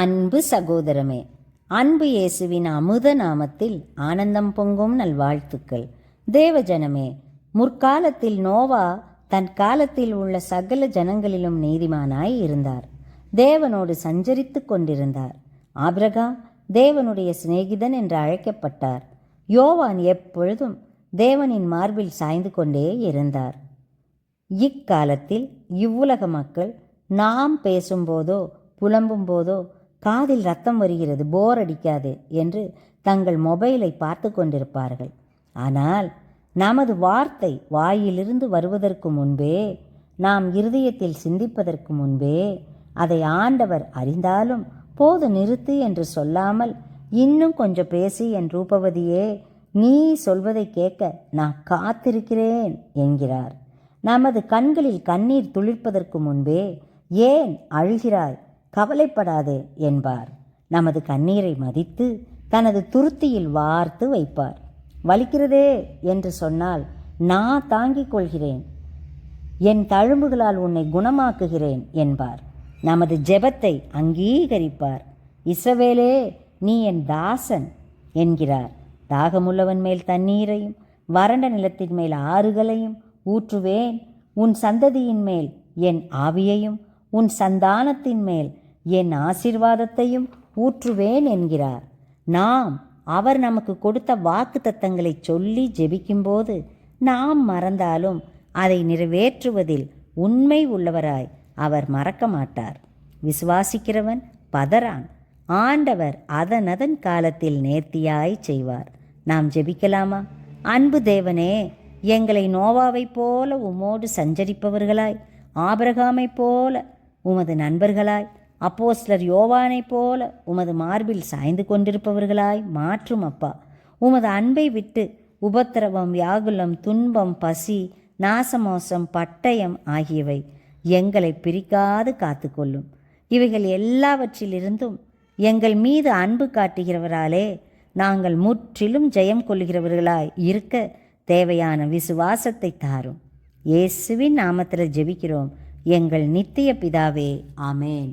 அன்பு சகோதரமே அன்பு இயேசுவின் அமுத நாமத்தில் ஆனந்தம் பொங்கும் நல்வாழ்த்துக்கள். தேவஜனமே முற்காலத்தில் நோவா தன் காலத்தில் உள்ள சகல ஜனங்களிலும் நீதிமானாய் இருந்தார். தேவனோடு சஞ்சரித்துக் கொண்டிருந்தார். ஆபிரகாம் தேவனுடைய சிநேகிதன் என்று அழைக்கப்பட்டார். யோவான் எப்பொழுதும் தேவனின் மார்பில் சாய்ந்து கொண்டே இருந்தார். இக்காலத்தில் இவ்வுலக மக்கள் நாம் பேசும்போதோ புலம்பும் போதோ காதில் ரத்தம் வருகிறது போர் அடிக்காது என்று தங்கள் மொபைலை பார்த்து கொண்டிருப்பார்கள். ஆனால் நமது வார்த்தை வாயிலிருந்து வருவதற்கு முன்பே நாம் இருதயத்தில் சிந்திப்பதற்கு முன்பே அதை ஆண்டவர் அறிந்தாலும் போது நிறுத்து என்று சொல்லாமல் இன்னும் கொஞ்சம் பேசி என் ரூபவதியே நீ சொல்வதை கேட்க நான் காத்திருக்கிறேன் என்கிறார். நமது கண்களில் கண்ணீர் துளிர்ப்பதற்கு முன்பே ஏன் அழுகிறாய்? கவலைப்படாதே என்பார். நமது கண்ணீரை மதித்து தனது துருத்தியில் வார்த்து வைப்பார். வலிக்கிறதே என்று சொன்னால் நான் தாங்கிக் கொள்கிறேன். என் தழும்புகளால் உன்னை குணமாக்குகிறேன் என்பார். நமது ஜெபத்தை அங்கீகரிப்பார். இசவேலே நீ என் தாசன் என்கிறார். தாகமுள்ளவன் மேல் தண்ணீரையும் வறண்ட நிலத்தின் மேல் ஆறுகளையும் ஊற்றுவேன். உன் சந்ததியின் மேல் என் ஆவியையும் உன் சந்தானத்தின் மேல் என் ஆசிர்வாதத்தையும் ஊற்றுவேன் என்கிறார். நாம் அவர் நமக்கு கொடுத்த வாக்கு தத்தங்களை சொல்லி ஜெபிக்கும்போது நாம் மறந்தாலும் அதை நிறைவேற்றுவதில் உண்மை உள்ளவராய் அவர் மறக்க மாட்டார். விசுவாசிக்கிறவன் பதறான். ஆண்டவர் அதனதன் காலத்தில் நேர்த்தியாய் செய்வார். நாம் ஜெபிக்கலாமா? அன்பு தேவனே எங்களை நோவாவைப் போல உமோடு சஞ்சரிப்பவர்களாய் ஆபிரகாமைப் போல உமது நண்பர்களாய் அப்போஸ்லர் யோவானைப் போல உமது மார்பில் சாய்ந்து கொண்டிருப்பவர்களாய் மாற்றும் அப்பா. உமது அன்பை விட்டு உபத்திரவம் வியாகுலம் துன்பம் பசி நாசமோசம் பட்டயம் ஆகியவை எங்களை பிரிக்காது காத்துக்கொள்ளும். இவைகள் எல்லாவற்றிலிருந்தும் எங்கள் மீது அன்பு காட்டுகிறவராலே நாங்கள் முற்றிலும் ஜெயம் கொள்ளுகிறவர்களாய் இருக்க தேவையான விசுவாசத்தை தாரும். இயேசுவின் நாமத்தில் ஜெபிக்கிறோம். எங்கள் நித்திய பிதாவே ஆமேன்.